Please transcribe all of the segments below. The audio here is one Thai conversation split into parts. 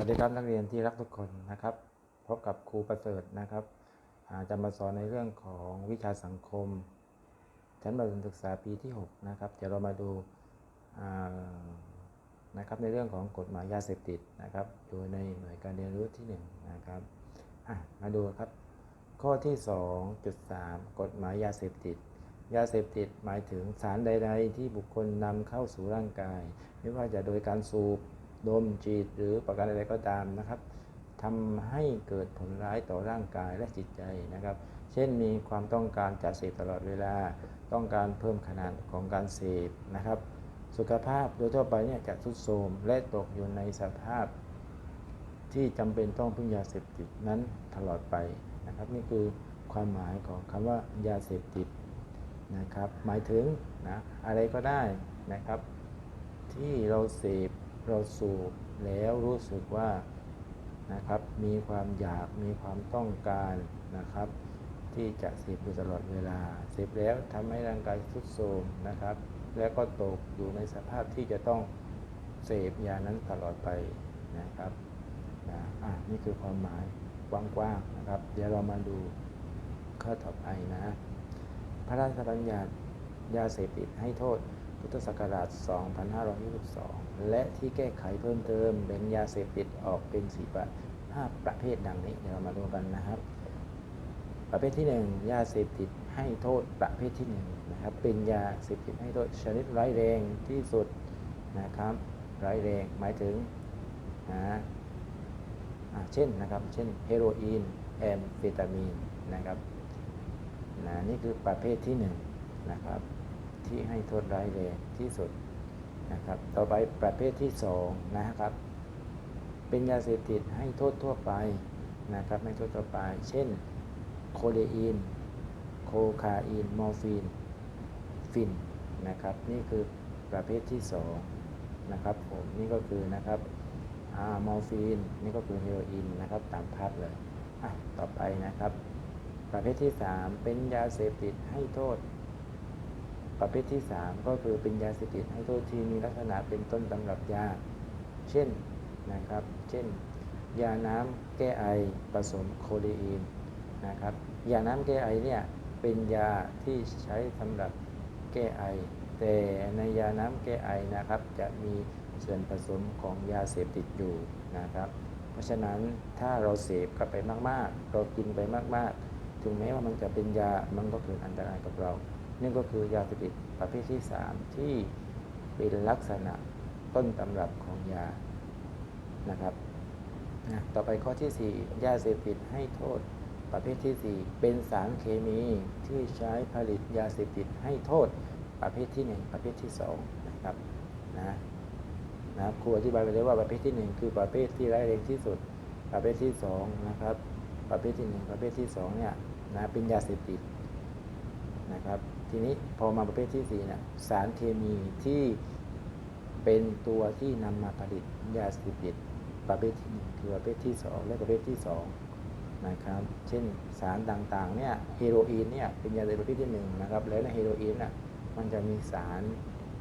วัสดีครับนักเรียนที่รักทุกคนนะครับ พบกับครูประเสริฐนะครับจะมาสอนในเรื่องของวิชาสังคม ชั้นประถมศึกษาปีที่ 6 นะครับ เดี๋ยวเรามาดูนะครับในเรื่องของกฎหมายยาเสพติดนะครับโดยในหน่วยการเรียนรู้ที่ 1 นะครับมาดูครับ ข้อที่ 2.3 กฎหมายยาเสพติด ยาเสพติดหมายถึงสารใด ๆ ที่บุคคลนำเข้าสู่ร่างกาย ไม่ว่าจะโดยการสูบ ดมจีดหรือประการใดๆก็ตามนะครับทำให้เกิดผลร้ายต่อร่างกายและจิตใจนะครับ เช่นมีความต้องการจะเสพตลอดเวลา ต้องการเพิ่มขนาดของการเสพนะครับ สุขภาพโดยทั่วไปเนี่ยจะทรุดโทรมและตกอยู่ในสภาพ ที่จำเป็นต้องพึ่งยาเสพติดนั้นตลอดไปนะครับ นี่คือความหมายของคำว่ายาเสพติดนะครับ หมายถึงนะอะไรก็ได้นะครับ ที่เราเสพ เราสูบแล้วรู้สึกว่านะครับมีความอยากมีความต้องการนะครับ ที่จะเสพอยู่ตลอดเวลาเสพแล้วทำให้ร่างกายทรุดโทรมนะครับ แล้วก็ตกอยู่ในสภาพที่จะต้องเสพยานั้นตลอดไปนะครับนะอะนี่คือความหมายกว้างๆนะครับ เดี๋ยวเรามาดูข้อต่อไปนะ พระราชบัญญัติยาเสพติดให้โทษ พุทธศักราช 2522 และที่แก้ไขเพิ่มเติมแบ่งยาเสพติดออกเป็นสีประห้าประเภทดังนี้ เดี๋ยวเรามาดูกันนะครับ ประเภทที่ 1 ยาเสพติดให้โทษประเภทที่1นะครับ เป็นยาเสพติดให้โทษชนิดร้ายแรงที่สุดนะครับ ร้ายแรงหมายถึงนะอะเช่นนะครับ เช่นเฮโรอีนแอมเฟตามีนนะครับนะนี่คือประเภทที่1นะครับ ที่ให้โทษร้ายแรงที่สุดนะครับ ต่อไปประเภทที่2นะครับ เป็นยาเสพติดให้โทษทั่วไปนะครับให้โทษทั่วไป เช่น โคเดอีน โคคาอีน มอร์ฟีน ฟินนะครับ นี่คือประเภทที่2นะครับผมนี่ก็คือนะครับอามอร์ฟีน นี่ก็คือเฮโรอีนนะครับตามภาพเลยอะต่อไปนะครับ ประเภทที่ 3 เป็นยาเสพติดให้โทษ ประเภทที่ 3 ก็คือเป็นยาเสพติดให้โทษที่มีลักษณะเป็นต้นตำรับยา เช่นนะครับ เช่น ยาน้ำแก้ไอผสมโคเดอีนนะครับ ยาน้ำแก้ไอเนี่ยเป็นยาที่ใช้สำหรับแก้ไอ แต่ในยาน้ำแก้ไอนะครับ จะมีส่วนผสมของยาเสพติดอยู่นะครับ เพราะฉะนั้นถ้าเราเสพกลับไปมากๆ เรากินไปมากๆ ถึงแม้ว่ามันจะเป็นยามันก็เกิดอันตรายกับเรา นี่ก็คือยาเสพติดประเภทที่ 3 ที่เป็นลักษณะต้นตำรับของยานะครับนะต่อไปข้อที่ 4 ยาเสพติดให้โทษประเภทที่ 4 เป็นสารเคมีที่ใช้ผลิตยาเสพติดให้โทษประเภทที่ 1 ประเภทที่2นะครับนะนะครูอธิบายไปเลยว่าประเภทที่ 1 คือประเภทที่ร้ายแรงที่สุด ประเภทที่2นะครับประเภทที่ 1 ประเภทที่2เนี่ยนะเป็นยาเสพติด ครับทีนี้พอมาประเภทที่4เนี่ยสารเคมีที่เป็นตัวที่นำมาผลิตยาเสพติดประเภทที่1คือประเภทที่ 2 และประเภทที่ 2 นะครับ เช่นสารต่างๆเนี่ยเฮโรอีนเนี่ยเป็นยาเสพติดประเภทที่1นะครับแล้วในเฮโรอีนน่ะมันจะมีสาร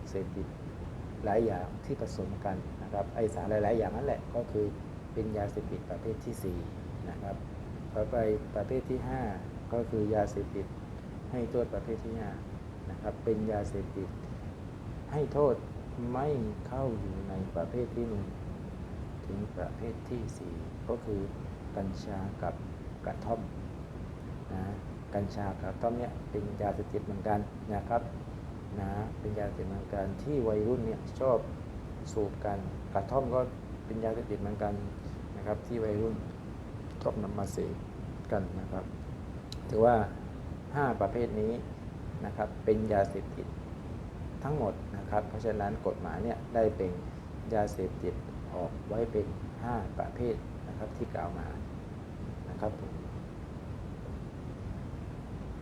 เสพติดหลายอย่างที่ผสมกันนะครับไอสารหลายๆอย่างนั่นแหละก็คือเป็นยาเสพติดประเภทที่4นะครับต่อไปประเภทที่ 5 ก็คือยาเสพติด ให้โทษประเภทที่5นะครับ เป็นยาเสพติด ให้โทษไม่เข้าอยู่ในประเภทที่ 1 ถึงประเภทที่ 4 ก็คือกัญชากับกระท่อมนะกัญชากระท่อมเนี่ยเป็นยาเสพติดเหมือนกันนะครับนะเป็นยาเสพติดเหมือนกันที่วัยรุ่นเนี่ยชอบสูบกันกระท่อมก็เป็นยาเสพติดเหมือนกันนะครับที่วัยรุ่นชอบนำมาเสพกันนะครับ ถือว่า 5 ประเภทนี้นะครับเป็นยาเสพติดทั้งหมดนะครับ เพราะฉะนั้นกฎหมายเนี่ยได้เป็นยาเสพติดออกไว้เป็น 5 ประเภทนะครับที่กล่าวมานะครับผม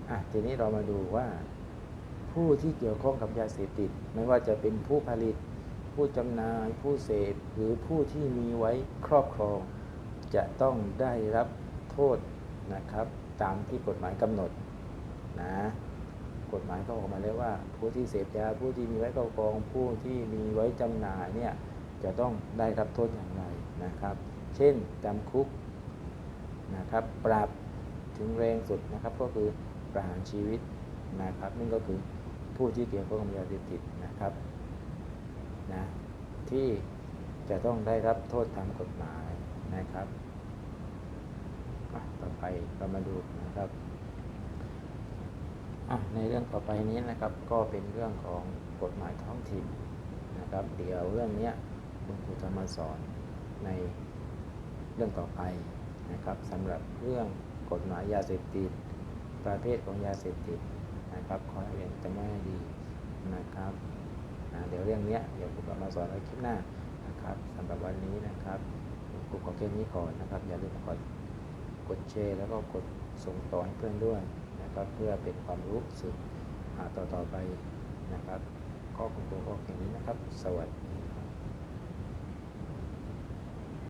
อะทีนี้เรามาดูว่า ผู้ที่เกี่ยวข้องกับยาเสพติด ไม่ว่าจะเป็นผู้ผลิต ผู้จำหน่าย ผู้เสพหรือผู้ที่มีไว้ครอบครอง จะต้องได้รับโทษนะครับ ตามที่กฎหมายกำหนด นะกฎหมายก็ออกมาแล้วว่า ผู้ที่เสพยาผู้ที่มีไว้ครอบครองผู้ที่มีไว้จำหน่ายเนี่ยจะต้องได้รับโทษอย่างไรนะครับ เช่นจำคุกนะครับปรับถึงแรงสุดนะครับก็คือประหารชีวิตนะครับนี่ก็คือผู้ที่เกี่ยวข้องกับยาเสพติดนะครับนะที่จะต้องได้รับโทษตามกฎหมายนะครับ ต่อไปเรามาดูนะครับ ในเรื่องต่อไปนี้นะครับ ก็เป็นเรื่องของกฎหมายท้องถิ่นนะครับ เดี๋ยวเรื่องนี้คุณครูจะมาสอนในเรื่องต่อไปนะครับสำหรับเรื่องกฎหมายยาเสพติด ประเภทของยาเสพติดนะครับขอให้เรียนจำไว้ให้ดีนะครับอ่าเดี๋ยวเรื่องนี้เดี๋ยวครูจะมาสอนในคลิปหน้านะครับสำหรับวันนี้นะครับครูขอแค่นี้ก่อนนะครับอย่าลืมกดกดแชร์แล้วก็กดส่งต่อให้เพื่อนด้วย นะครับเพื่อเป็นความรู้สึกต่อต่อๆไปนะครับก็คุณครูก็แค่นี้นะครับ สวัสดี